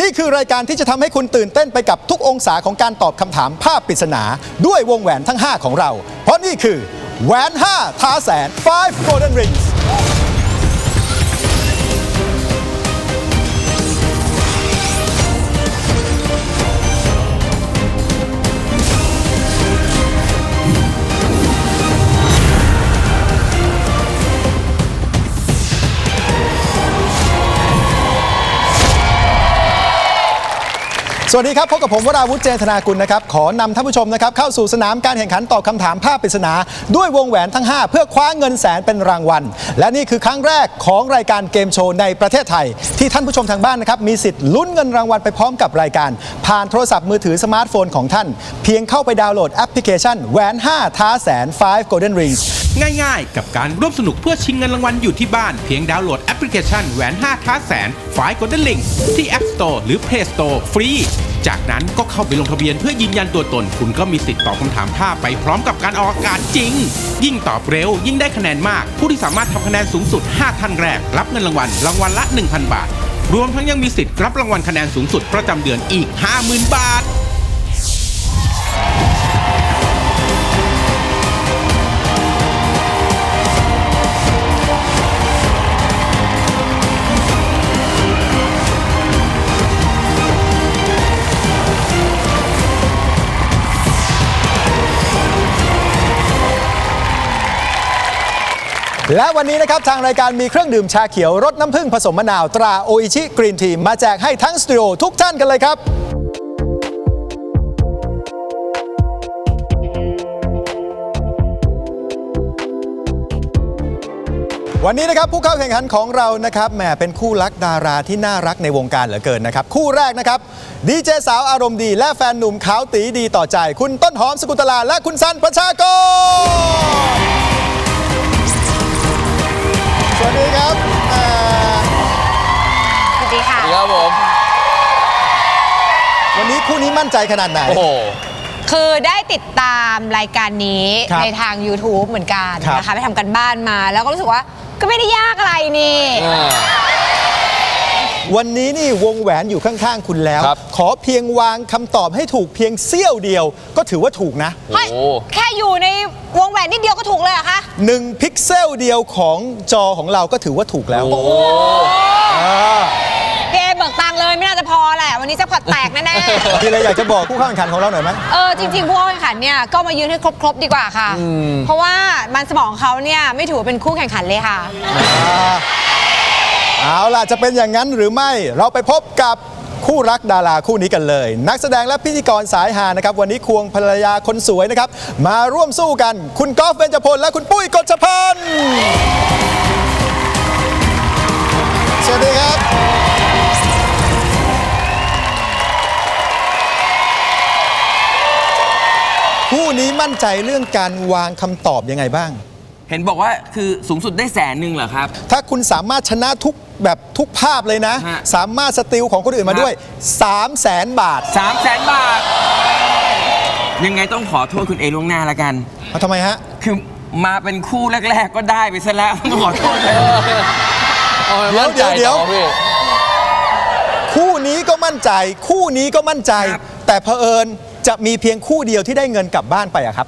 นี่คือรายการที่จะทำให้คุณตื่นเต้นไปกับทุกองศาของการตอบคำถามภาพปริศนา ด้วยวงแหวนทั้ง 5 ของเรา เพราะนี่คือแหวน 5 ท้าแสน 5 Golden Rings สวัสดีครับพบกับผมวราวุฒิเจนธนากุลนะครับขอนำท่านผู้ชมนะครับเข้าสู่สนามการแข่งขันตอบคำถามภาพปริศนา ด้วยวงแหวนทั้ง 5 เพื่อคว้าเงินแสนเป็นรางวัล และนี่คือครั้งแรกของรายการเกมโชว์ในประเทศไทย ที่ท่านผู้ชมทางบ้านนะครับมีสิทธิ์ลุ้นเงินรางวัลไปพร้อมกับรายการ ผ่านโทรศัพท์มือถือสมาร์ทโฟนของท่าน เพียงเข้าไปดาวน์โหลดแอปพลิเคชันแหวน5ท้าแสน5 Golden Rings ง่ายๆ กับการร่วมสนุกเพื่อชิงเงินรางวัลอยู่ที่บ้านเพียงดาวน์โหลดแอปพลิเคชันแหวน5ท้าแสนฝายกดลิงที่ App Store หรือ Play Store ฟรีจากนั้นก็เข้าไปลงทะเบียนเพื่อยืนยันตัวตน คุณก็มีสิทธิ์ตอบคำถามภาพไปพร้อมกับการออกอากาศจริง ยิ่งตอบเร็ว ยิ่งได้คะแนนมาก ผู้ที่สามารถทำคะแนนสูงสุด 5 ท่านแรก รับเงินรางวัลรางวัลละ 1,000 บาท รวมทั้งยังมีสิทธิ์รับรางวัลคะแนนสูงสุดประจำเดือนอีก 50,000 บาท และวันนี้นะครับ ทางรายการมีเครื่องดื่มชาเขียวรสน้ำผึ้งผสมมะนาว ตราโออิชิกรีนทีมาแจกให้ทั้งสตูดิโอทุกท่านกันเลยครับ วันนี้นะครับผู้เข้าแข่งขันของเรานะครับแหมเป็นคู่รักดาราที่น่ารักในวงการเหลือเกินนะครับ คู่แรกนะครับดีเจสาวอารมณ์ดี และแฟนหนุ่มขาวตีดีต่อใจ คุณต้นหอมสกุลตลาและคุณสันประชากร ดีครับแหมสวัสดีค่ะ ครับผม วันนี้คู่นี้มั่นใจขนาดไหน โอ้โห คือได้ติดตามรายการนี้ครับในทาง YouTube เหมือนกันครับ นะคะไปทำกันบ้านมา แล้วก็รู้สึกว่าก็ไม่ได้ยากอะไรนี่ อ่า วันนี้นี่วงแหวนอยู่ข้างๆ คุณแล้ว ครับ ขอเพียงวางคำตอบให้ถูกเพียงเสี้ยวเดียว ก็ถือว่าถูกนะ เฮ้ยโอ้ แค่อยู่ในวงแหวนนิดเดียวก็ถูกเลยเหรอคะหนึ่งพิกเซลเดียวของจอของเราก็ถือว่าถูกแล้วโอ้โหอ่าเกเบิกตังค์เลยไม่น่าจะพอแหละ วันนี้จะพอตแตกแน่มีอะไรอยากจะบอกผู้เข้าแข่งขันของเราหน่อยไหม ๆ เออ จริงๆ ผู้เข้าแข่งขันเนี่ยก็มายืนให้ครบ ๆ ดีกว่าค่ะ เพราะว่ามันสมองเขาเนี่ยไม่ถือว่าเป็นคู่แข่งขันเลยค่ะ เอาล่ะจะเป็นอย่างนั้นหรือไม่เราไปพบกับคู่รักดาราคู่นี้กันเลย นักแสดงและพิธีกรสายหานะครับ วันนี้ควงภรรยาคนสวยนะครับ มาร่วมสู้กัน คุณกอล์ฟเบญจพลและคุณปุ้ยกฎชพันธ์สวัสดีครับ คู่นี้มั่นใจเรื่องการวางคำตอบยังไงบ้าง เห็นบอกว่าคือสูงสุดได้แสนหนึ่งเหรอครับ ถ้าคุณสามารถชนะทุกแบบทุกภาพเลยนะ ฮะ สามารถสติลของคนอื่นมาด้วย 3 0 0แสนบาท3 0 0แสนบาท ยังไงต้องขอโทษคุณเอล่วงหน้าละกัน เอาทำไมฮะ คือมาเป็นคู่แรก ๆ ก็ได้ไปซะแล้ว ต้องขอโทษเลยเดี๋ยวเดี๋ยวเดี๋ยว คู่นี้ก็มั่นใจ คู่นี้ก็มั่นใจ แต่เผอิญจะมีเพียงคู่เดียวที่ได้เงินกลับบ้านไปอะครับ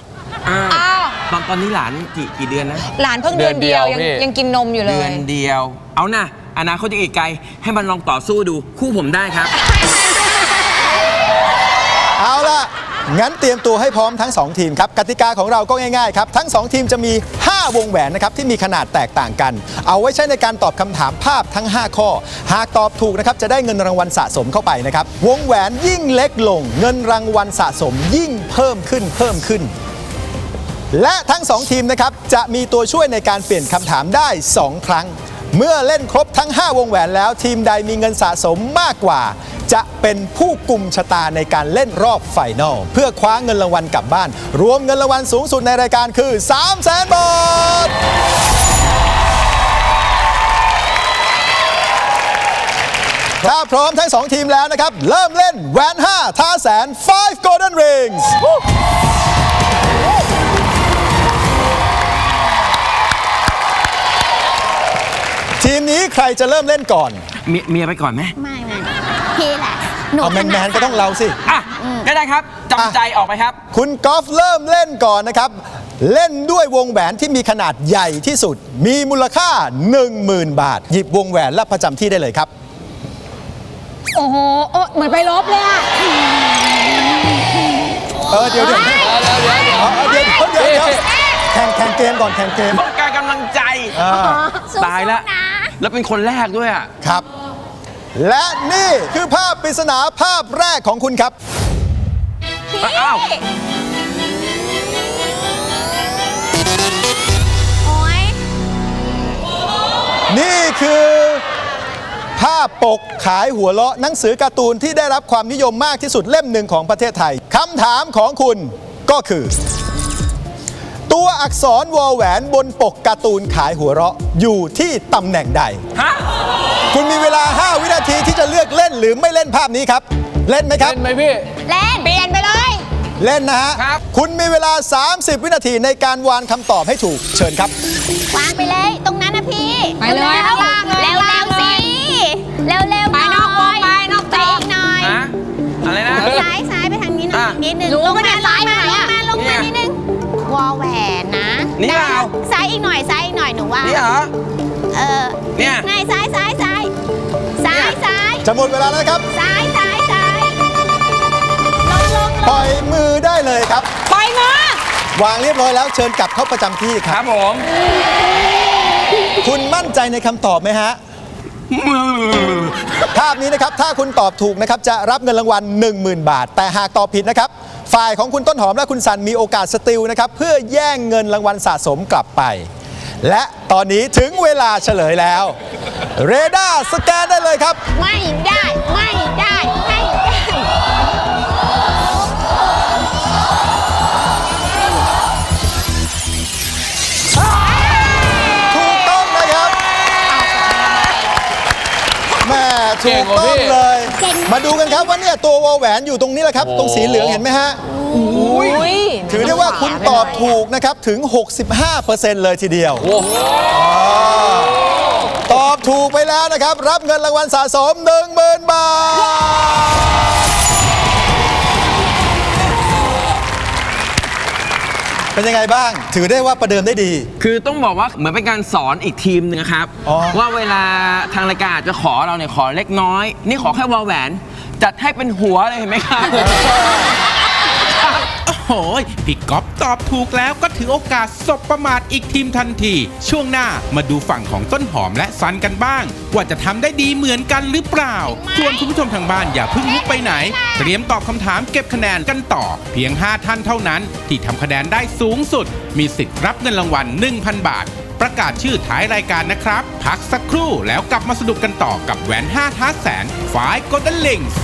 อ้าวอ้าว ตอนตอนนี้หลานกี่กี่เดือนนะ หลานเพิ่งเดือนเดียวยังเดือนเดียวพี่ยังกินนมอยู่เลเดือย นเดียว เอานะอนาคตจะอีกไกล ให้มันลองต่อสู้ดูคู่ผมได้ครับ เอาล่ะ งั้นเตรียมตัวให้พร้อมทั้ง 2 ทีมครับ กติกาของเราก็ง่ายๆครับ ทั้ง 2 ทีมจะมี 5 วงแหวนนะครับที่มีขนาดแตกต่างกัน เอาไว้ใช้ในการตอบคำถามภาพทั้ง 5 ข้อ หากตอบถูกนะครับจะได้เงินรางวัลสะสมเข้าไปนะครับ วงแหวนยิ่งเล็กลง เงินรางวัลสะสมยิ่งเพิ่มขึ้นเพิ่มขึ้น และทั้ง 2 ทีมนะครับจะมีตัวช่วยในการเปลี่ยนคำถามได้ 2 ครั้ง เมื่อเล่นครบทั้ง 5 วงแหวนแล้วทีมใดมีเงินสะสมมากกว่า จะเป็นผู้กลุ่มชะตาในการเล่นรอบไฟนอลเพื่อคว้าเงินรางวัลกลับบ้าน รวมเงินรางวัลสูงสุดในรายการคือ 3 0 0แสนบาทถ้าพร้อมทั้ง 2 ทีมแล้วนะครับ เริ่มเล่นแหวน5ท่าแสน 5 Golden Rings มนี้ใครจะเริ่มเล่นก่อนเมียเมียไปก่อนไหมไม่ไม่พี่แหละ หนูเอาแมนแมนๆก็ต้องเราสิ อะก็ได้ครับจำใจออกไปครับ คุณกอล์ฟเริ่มเล่นก่อนนะครับ เล่นด้วยวงแหวนที่มีขนาดใหญ่ที่สุด มีมูลค่า 10,000 บาท หยิบวงแหวนและประจำที่ได้เลยครับ โอ้โหโอ้เหมือนไปลบเลยอะเออเดี๋ยวเดี๋ยวเอาเอาเดี๋ยวเดี๋ยวเดี๋ยวเดี๋ยวแข่งแข่งเกมก่อนแข่งเกม ต้องการกำลังใจอ่าสู้ๆตายแล้วนะ แล้วเป็นคนแรกด้วยอะ ครับ และนี่คือภาพปริศนาภาพแรกของคุณครับอ้าว โอ๊ย นี่คือ ภาพปกขายหัวเราะหนังสือการ์ตูนที่ได้รับความนิยมมากที่สุดเล่มหนึ่งของประเทศไทยคำถามของคุณก็คือ ตัวอักษรวอแหวนบนปกการ์ตูนขายหัวเราะอยู่ที่ตำแหน่งใด ฮะคุณมีเวลา 5 วินาทีที่จะเลือกเล่นหรือไม่เล่นภาพนี้ครับ เล่นไหมครับเล่นไหมพี่ เล่น เปลี่ยนไปเลย เล่นนะฮะ ครับ คุณมีเวลา 30 วินาทีในการวานคำตอบให้ถูก เชิญครับ วางไปเลย ตรงนั้นนะพี่ไปเลยร็วข้างล่างเลยเร็วข้างล่างเร็วเลสิยเร็วเร็วไปนอกวงไปนอกจอไปอีกหน่อย ฮะอะไรนะ ซ้ายซ้ายไปทางนี้หน่อยอะนิดนึงรู้ลงปะเนี่มายลซ้ายงไปมา นะนี่เปล่าซ้ายอีกหน่อยซ้ายอีกหน่อยหนูว่านี่เหรอ เออเนี่ยไงซ้ายซ้ายซ้ายซ้ายซ้ายจะหมดเวลาแล้วนะครับ ซ้ายซ้ายซ้ายลงลงลปล่งอยมือได้เลยครับ ปล่อยมือวางเรียบร้อยแล้วเชิญกลับเข้าประจำที่คครัรับบผมคุณมั่นใจในคำตอบไหมฮะภาพนี้นะครับ ถ้าคุณตอบถูกนะครับ จะรับเงินรางวัล10,000 บาท แต่หากตอบผิดนะครับ ฝ่ายของคุณต้นหอมและคุณสันมีโอกาสสติลนะครับเพื่อแย่งเงินรางวัลสะสมกลับไป และตอนนี้ถึงเวลาเฉลยแล้ว เรดาร์สแกนได้เลยครับ ไม่ได้ไม่ได้ไม่ได้ถูกต้องนะครับแม่ถูเก่กงกว่าต้องพี่เลย มาดูกันครับว่าเนี่ยตัววอลแหวนอยู่ตรงนี้แหละครับ ตรงสีเหลืองเห็นไหมฮะ อุ้ยถือได้ว่าคุณตอบถูกนะครับถึง 65%เลยทีเดียวโอ้โหตอบถูกไปแล้วนะครับ รับเงินรางวัลสะสม 10,000 บาท เป็นยังไงบ้าง ถือได้ว่าประเดิมได้ดี คือต้องบอกว่าเหมือนเป็นการสอนอีกทีมหนึ่งนะครับ อ๋อ ว่าเวลาทางรายการอาจจะขอเราเนี่ยขอเล็กน้อย นี่ขอแค่วอลแหวน จัดให้เป็นหัวเลยเห็นไหมครับ โอ้โหพี่ก๊อฟตอบถูกแล้วก็ถือโอกาสสบประมาทอีกทีมทันที ช่วงหน้ามาดูฝั่งของต้นหอมและซันกันบ้าง ว่าจะทำได้ดีเหมือนกันหรือเปล่าส่วนคุณผู้ชมทางบ้านอย่าเพิ่งลุกไปไหน เตรียมตอบคำถามเก็บคะแนนกันต่อ เพียง 5 ท่านเท่านั้น ที่ทำคะแนนได้สูงสุด มีสิทธิ์รับเงินรางวัล 1,000 บาทประกาศชื่อท้ายรายการนะครับ พักสักครู่แล้วกลับมาสนุกกันต่อกับแหวน 5ท้าแสนฝายกดดันลิงส์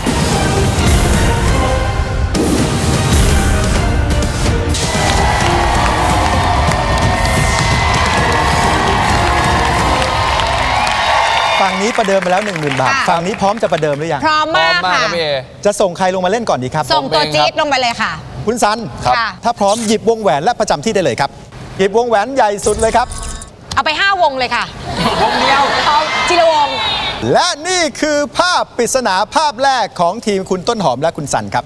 นี้ประเดิมไปแล้ว 10,000 บาท ค่ะ ฝั่งนี้พร้อมจะประเดิมหรือยัง พร้อมพร้อมามกมากค่ะ ครับพี่เอ จะส่งใครลงมาเล่นก่อนดีครับ ส่งตัวผมเองครับจี๊ดลงไปเลยค่ะ คุณซันครับถ้าพร้อมหยิบวงแหวนและประจำที่ได้เลยครับ หยิบวงแหวนใหญ่สุดเลยครับ เอาไป 5 วงเลยค่ะ วงเดียวเอาจิรวงศ์และนี่คือภาพปริศนาภาพแรกของทีมคุณต้นหอมและคุณสันครับ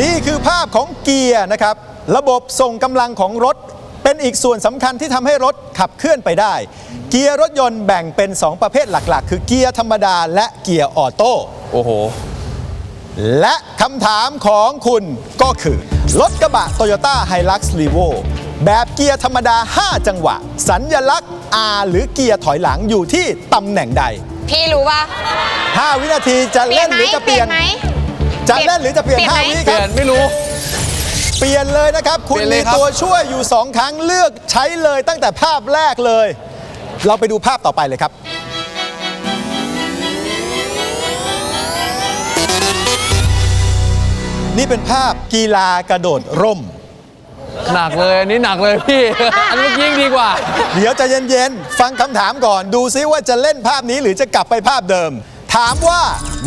นี่คือภาพของเกียร์นะครับ ระบบส่งกำลังของรถเป็นอีกส่วนสำคัญที่ทำให้รถขับเคลื่อนไปได้ เกียร์รถยนต์แบ่งเป็น 2 ประเภทหลักๆ คือเกียร์ธรรมดาและเกียร์ออโต้โอ้โห และคำถามของคุณก็คือ รถกระบะ Toyota Hilux Revo แบบเกียร์ธรรมดา 5 จังหวะ สัญญลักษณ์ R หรือเกียร์ถอยหลังอยู่ที่ตำแหน่งใด พี่รู้ป่ะ 5 วินาทีจะเปลี่ยเล่นนไหมหรือจะเปเปลี่ลี่ยยนนไหมจะเล่นหรือจะเปลี่ยน เปลี่ยนไหม 5 วิเปคลี่ยรับนไม่รู้ เปลี่ยนเลยนะครับ คุณเปลี่ยนเลมียครับ ตัวช่วยอยู่ 2 ครั้งเลือกใช้เลยตั้งแต่ภาพแรกเลย เราไปดูภาพต่อไปเลยครับ นี่เป็นภาพกีฬากระโดดร่ม หนักเลยอันนี้หนักเลยพี่ อันนี้ยิ่งดีกว่า เดี๋ยวใจะเย็น ๆ ฟังคำถามก่อน ดูซิว่าจะเล่นภาพนี้หรือจะกลับไปภาพเดิม ถามว่า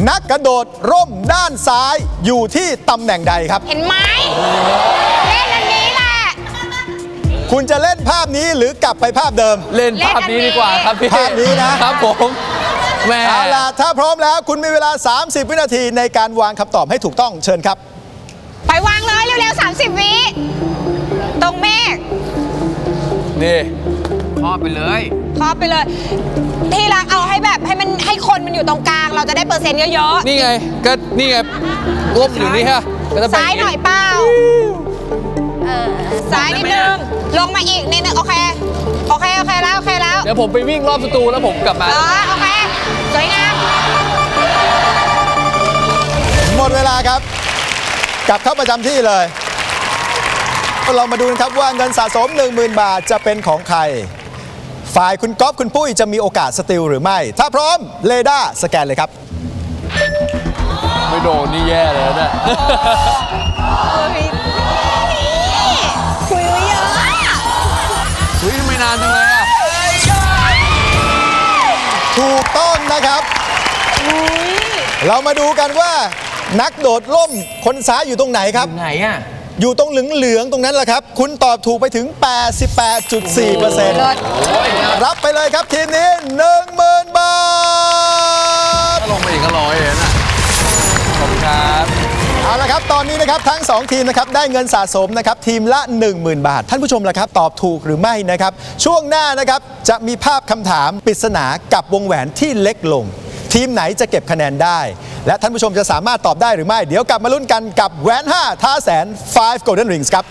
นักกระโดดร่มด้านซ้ายอยู่ที่ตำแหน่งใดครับ เห็นไหมเล่นอันนี้แหละคคุณจะเล่นภาพนี้หรือกลับไปภาพเดิม เล่นภาพนี้ดีกว่าครับพี่ภาพนี้นะ ครับผมแม่เอาล่ะถ้าพร้อมแล้วคุณมีเวลา 30 วินาทีในการวางคำตอบให้ถูกต้องเชิญครับ ไปวางเลยเร็วๆ 30 วิ ตรงเมฆนี่พ่อไปเลย ครอบไปเลย ที่รักเอาให้แบบให้มันให้คนมันอยู่ตรงกลาง เราจะได้เปอร์เซ็นต์เยอะนี่ไงก็นี่ไงรวบอยู่นี่ฮะก็จะๆเป็นซ้ายหน่อยเปล่าเออซ้ายนิดนึง ลงมาอีกนิดนึงโอเค โอเค โอเคแล้ว โอเคแล้ว เดี๋ยวผมไปวิ่งรอบสตูแล้วผมกลับมา เออ โอเค สวยงาม หมดเวลาครับ กลับเข้าประจำที่เลย เรามาดูกันครับว่าเงินสะสม 10,000 บาทจะเป็นของใคร ฝ่ายคุณก๊อฟคุณปุ้ยจะมีโอกาสสติลหรือไม่ ถ้าพร้อมเรดาร์สแกนเลยครับ ไม่โดนนี่แย่เลยนะคุยไว้เยอะอะเฮ้ยทำไมนานจังเลยอะถูกต้องนะครับ เรามาดูกันว่า นักโดดร่มคนซ้ายอยู่ตรงไหนครับ ไหนอะ อยู่ตรงเหลืองๆตรงนั้นแหละครับ คุณตอบถูกไปถึง 88.4%รับไปเลยครับทีมนี้ 10,000 บาท ถ้าลงมาอีกก็ร้อยเลยนะขอบคุณครับ เอาละครับ ตอนนี้นะครับทั้ง 2 ทีมนะครับได้เงินสะสมนะครับทีมละ 10,000 บาท ท่านผู้ชมล่ะครับ ตอบถูกหรือไม่นะครับ ช่วงหน้านะครับจะมีภาพคำถามปริศนากับวงแหวนที่เล็กลง ทีมไหนจะเก็บคะแนนได้ และท่านผู้ชมจะสามารถตอบได้หรือไม่ เดี๋ยวกลับมาลุ้นกันกับแหวน5ท่าแสน 5 Golden Rings ครับ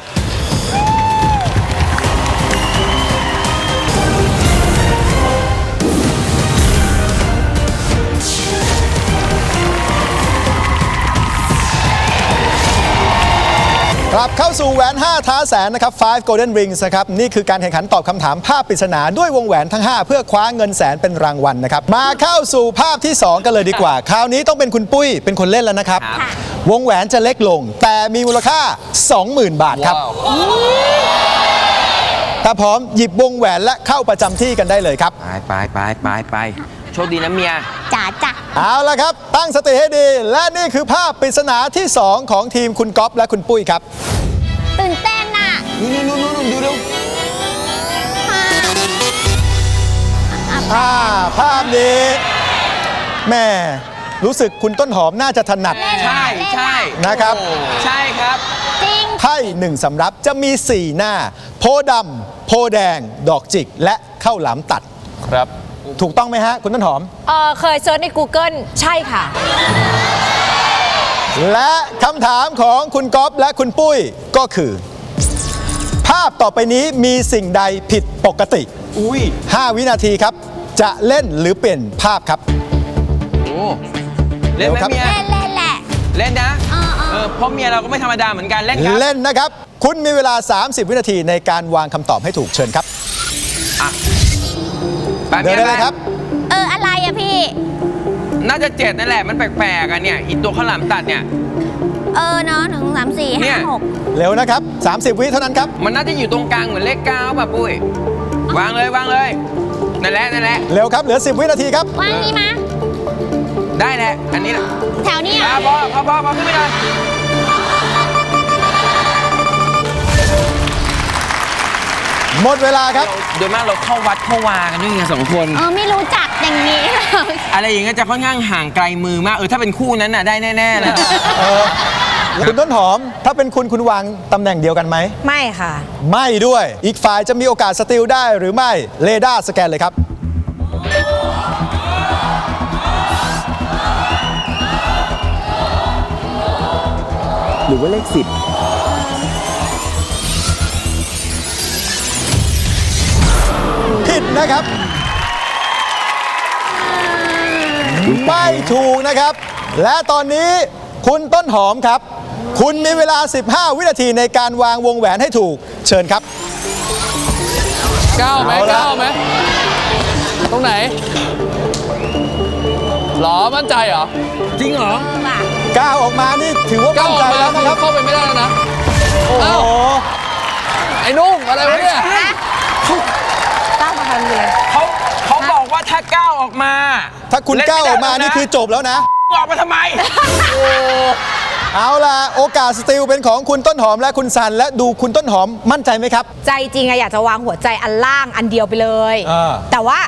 กลับเข้าสู่แหวน 5 ท้าแสนนะครับ 5 Golden Rings นะครับ นี่คือการแข่งขันตอบคำถามภาพปริศนาด้วยวงแหวนทั้ง 5 เพื่อคว้าเงินแสนเป็นรางวัลนะครับ มาเข้าสู่ภาพที่ 2 กันเลยดีกว่า คราวนี้ต้องเป็นคุณปุ้ยเป็นคนเล่นแล้วนะครับครับวงแหวนจะเล็กลง แต่มีมูลค่า 20,000 บาทครับว้าวถ้าพร้อมหยิบวงแหวนและเข้าประจำที่กันได้เลยครับ ไปไปไปไปไป โชคดีนะเมีย จ๋าจ้ะเอาละครับ ตั้งสติให้ดี และนี่คือภาพปริศนาที่ 2 ของทีมคุณก๊อฟและคุณปุ้ยครับ ตื่นเต้นน่ะนู่นนู่นนู่นดูดูอ่าภาพนี้แม่รู้สึกคุณต้นหอมน่าจะถนัด ใช่ใช่นะครับ โอ้ใช่ครับ จริง ไพ่หนึ่งสำรับจะมี 4 หน้า โพธิ์ดำโพธิ์แดง ดอกจิก และข้าวหลามตัด ครับ ถูกต้องไหมฮะ คุณต้นหอม เออเคยเซิร์ชใน Google ใช่ค่ะ และคำถามของคุณก๊อฟและคุณปุ้ยก็คือ ภาพต่อไปนี้มีสิ่งใดผิดปกติ อุ้ย 5 วินาทีครับ จะเล่นหรือเปลี่ยนภาพครับ โอ้เล่นไหมเร็วครับเมีย เล่นเล่นแหละ เล่นนะเออเออเออเพราะเมียเราก็ไม่ธรรมดาเหมือนกันเล่นครับเล่นนะครับ คุณมีเวลา 30 วินาทีในการวางคำตอบให้ถูกเชิญครับ ไปเดินได้เลยไปครับ เอออะไรอะพี่ น่าจะเจ็ดนั่นแหละ มันแปลกๆอะเนี่ยอีตัวข้าวหลามตัดเนี่ย เออเนาะหนึ่งสามสี่เนี่ห้าย หกเร็วนะครับ 30 วิเท่านั้นครับ มันน่าจะอยู่ตรงกลางเหมือนเลขเก้าป่ะปุ้ย วางเลยวางเลย นั่นแหละนั่นแหละ เร็วครับ เหลือ 10 วินาทีครับว่างนี่มาได้แหละ อันนี้แหละแถวนี้อะอะพอพอพอพอขึ้นไปเลย หมดเวลาครับ โดยมากเราเข้าวัดเข้าวากันด้วยไงสองคน เออไม่รู้จักอย่างนี้ อะไรอย่างเงี้ยจะค่อนข้างห่างไกลมือมาก เออถ้าเป็นคู่นั้นน่ะได้แน่ๆเลย คุณต้นหอม ถ้าเป็นคุณคุณวางตำแหน่งเดียวกันไหม ไม่ค่ะ ไม่ด้วย อีกฝ่ายจะมีโอกาสสติลได้หรือไม่ เรดาร์สแกนเลยครับ หรือว่าเลขสิบ นะครับ ไม่ถูกนะครับ และตอนนี้คุณต้นหอมครับ คุณมีเวลา 15 วินาทีในการวางวงแหวนให้ถูก เชิญครับ ก้าวไหมเอาละ ก้าวไหมตรงไหนหรอมั่นใจเหรอจริงเหรอก้าวออกมานี่ถือว่าก้าวมั่นอใจอกมาแล้วนะครับ เข้าไปไม่ได้แล้วนะ โอ้เอ้าโหไอ้นุ่มอะไรวะเนี่ยตั้งมา ทันเลย เขาเขาบอกว่าถ้าก้าวออกมาถ้าคุณเล่นก้าวออกมาไได้นี่คือจบแล้วนะ ออกมาทำไม เอาล่ะ โอกาสสติลเป็นของคุณต้นหอมและคุณซัน และดูคุณต้นหอมมั่นใจไหมครับ ใจจริงอะอยากจะวางหัวใจอันล่างอันเดียวไปเลย อ่า แต่ว่า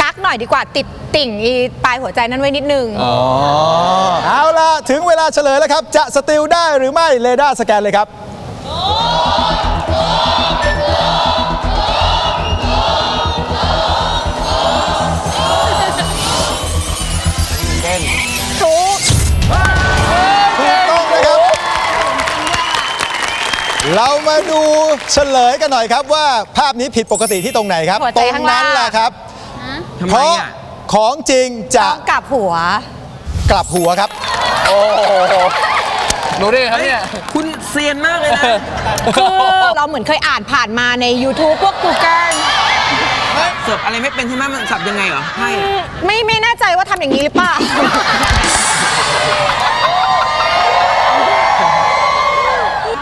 กักหน่อยดีกว่าติดติ่งอีปลายหัวใจนั้นไว้นิดนึงอ๋อเอาล่ะ ถึงเวลาเฉลยแล้วครับ จะสติลได้หรือไม่เรดาร์สแกนเลยครับ เรามาดูเฉลยกันหน่อยครับว่าภาพนี้ผิดปกติที่ตรงไหนครับ หัวตใจรงข้างล่าง นั้นแหละครับ ทำเพไมราะอะ ของจริงจะต้องกลับหัว กลับหัวครับ รู้ได้ไงครับเนี่ย คุณเซียนมากเลยนะ คือเราเหมือนเคยอ่านผ่านมาใน YouTube พวก Google เสิร์ฟอะไรไม่เป็นใช่ไหมมันสับยังไงเหรอให้อะไม่ไม่แน่ใจว่าทำอย่างนี้หรือเปล่า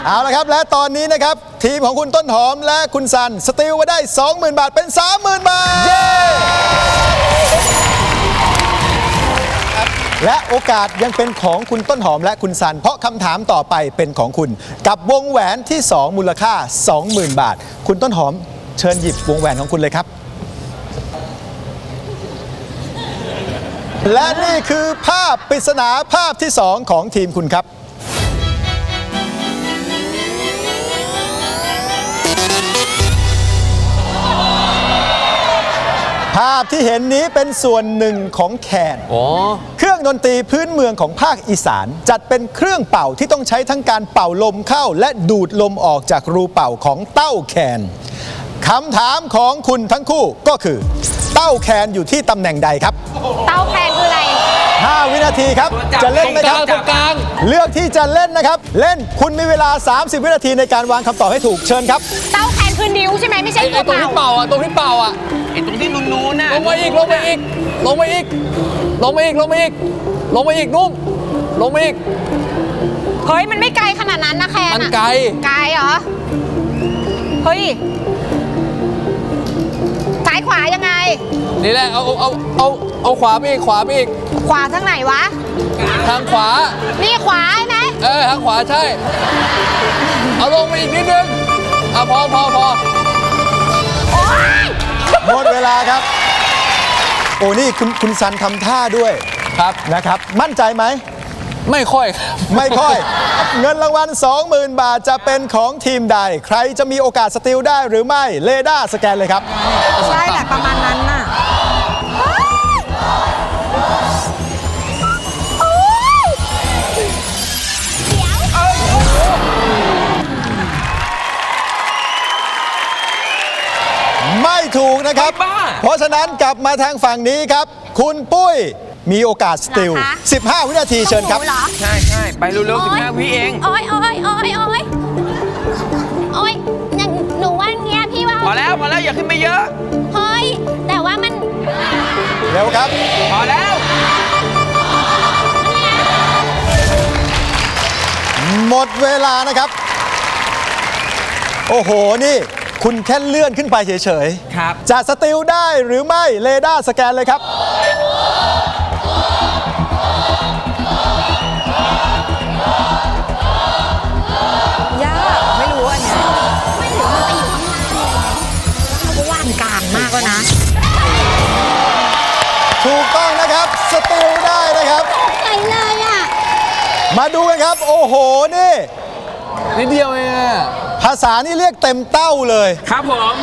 เอาละครับ และตอนนี้นะครับ ทีมของคุณต้นหอมและคุณซัน สติลมาได้ 20,000 บาทเป็น 30,000 บาท และโอกาสยังเป็นของคุณต้นหอมและคุณซัน เพราะคำถามต่อไปเป็นของคุณ กับวงแหวนที่ 2 มูลค่า 20,000 บาท คุณต้นหอมเชิญหยิบวงแหวนของคุณเลยครับ และนี่คือภาพปริศนาภาพที่ 2 ของทีมคุณครับาพที่เห็นนี้เป็นส่วนหนึ่งของแคนอ๋อ เครื่องดนตรีพื้นเมืองของภาคอีสาน จัดเป็นเครื่องเป่าที่ต้องใช้ทั้งการเป่าลมเข้า และดูดลมออกจากรูเป่าของเต้าแคนคำถามของคุณทั้งคู่ก็คือ เต้าแคนอยู่ที่ตำแหน่งใดครับ เต้าแพนคืออะไร 5 วินาทีครับ จะเล่นไหมครับตรงกลาง เลือกที่จะเล่นนะครับ เล่นคุณมีเวลา 30 วินาทีในการวางคำตอบให้ถูกเชิญครับ เต้าแพนคือนิ้วใช่ไหมไม่ใช่ไอ้ไอ้ตัวตรงเป่าที่เป่าอะตรงที่เป่าอะไอ้ตรงที่นูนๆน่ะลงมาอีกลงมาอีก ลงมาอีก ลงมาอีกลงมาอีก ลงมาอีกนุ่ม ลงมาอีก เฮ้ยมันไม่ไกลขนาดนั้นนะแคนมันอะไกล ไกลเหรอ เฮ้ยซ้ายขวายังไง นี่แหละ เอาเอาเอาเอาขวาไปอีกขวาไปอีกขวาทางไหนวะ ทางขวา นี่ขวาใช่ไหมเออทางขวาใช่ เอาลงมาอีกนิดนึงอะพอพอพอหมดเวลาครับ โอ้นี่คุณคุณซันทำท่าด้วยครับนะครับ มั่นใจไหม ไม่ค่อยครับไม่ค่อย เงินรางวัล 20,000 บาทจะเป็นของทีมใด ใครจะมีโอกาสสติลได้หรือไม่เรดาร์สแกนเลยครับ ใช่แหละประมาณนั้น นะครับไม่บ้าเพราะฉะนั้นกลับมาทางฝั่งนี้ครับ คุณปุ้ยมีโอกาสสติลเหรอคะ15 วินาทีเชิญครับหนูเหรอใช่ใช่ไปเร็วๆสิบห้าวิเองโอ้ยโอ้ยโอ้ยโอ้ยโอ้ยอย่างหนูว่าเงี้ยพี่ว่าพอแล้วพอแล้วอย่าขึ้นไปเยอะเฮ้ยแต่ว่ามันเร็วครับ พอแล้ว หมดเวลานะครับ โอ้โหนี่ คุณแค่เลื่อนขึ้นไปเฉยๆครับจะสติลได้หรือไม่เรดาร์สแกนเลยครับ ยากไม่รู้อันเนี้ยไม่รู้มันไปอยู่ข้างล่างเขาก็ว่านกลางมากแล้วนะ ถูกต้องนะครับ สติลได้นะครับ ไหนเลยอะ มาดูกันครับ โอ้โห นี่ นิดเดียวเองอะภาษานี่เรียกเต็มเต้าเลย ครับผม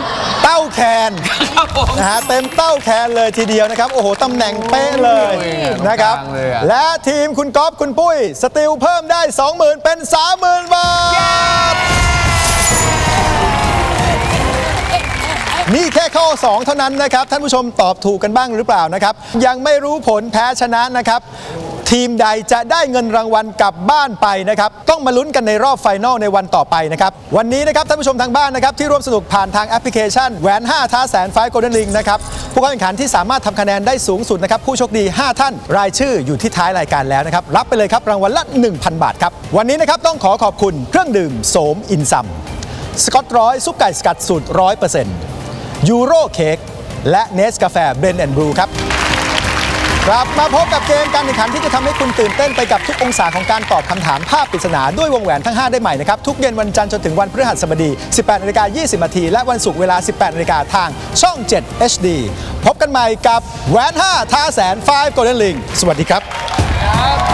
เต้าแคนครับผม นะฮะเต็มเต้าแคนเลยทีเดียวนะครับ โอ้โหตำแหน่งเป๊ะเลยนะครับ ตรงกลางเลยอะ และทีมคุณก๊อฟคุณปุ้ย สติลเพิ่มได้ 20,000 เป็น 30,000 บาท นี่แค่ข้อ 2 เท่านั้นนะครับ ท่านผู้ชมตอบถูกกันบ้างหรือเปล่านะครับ ยังไม่รู้ผลแพ้ชนะนะครับ ทีมใดจะได้เงินรางวัลกลับบ้านไปนะครับ ต้องมาลุ้นกันในรอบไฟนอลในวันต่อไปนะครับ วันนี้นะครับท่านผู้ชมทางบ้านนะครับที่ร่วมสนุกผ่านทางแอปพลิเคชันแหวน 5 ท้าแสนไฟโกลเด้นลิงนะครับผู้เข้าแข่งขันที่สามารถทำคะแนนได้สูงสุดนะครับผู้โชคดี 5 ท่าน รายชื่ออยู่ที่ท้ายรายการแล้วนะครับ รับไปเลยครับรางวัลละ 1,000 บาทครับ วันนี้นะครับต้องขอขอบคุณเครื่องดื่มโสมอินซัมสกอตร้อยซุปไก่สกัดสูตรร้อยเปอร์เซ็นต์ยูโรเค้กและเนสกาแฟเบรนแอนด์บรูครับ กลับมาพบกับเกมการแข่งขันที่จะทำให้คุณตื่นเต้นไปกับทุกองศาของการตอบคำถามภาพปริศนาด้วยวงแหวนทั้ง 5 ได้ใหม่นะครับ ทุกเย็นวันจันทร์จนถึงวันพฤหัสบดี 18นาฬิกา20นาทีและวันศุกร์เวลา 18นาฬิกาทางช่อง 7 HD พบกันใหม่กับแหวน 5 ท่าแสน5 Golden Ring สวัสดีครับ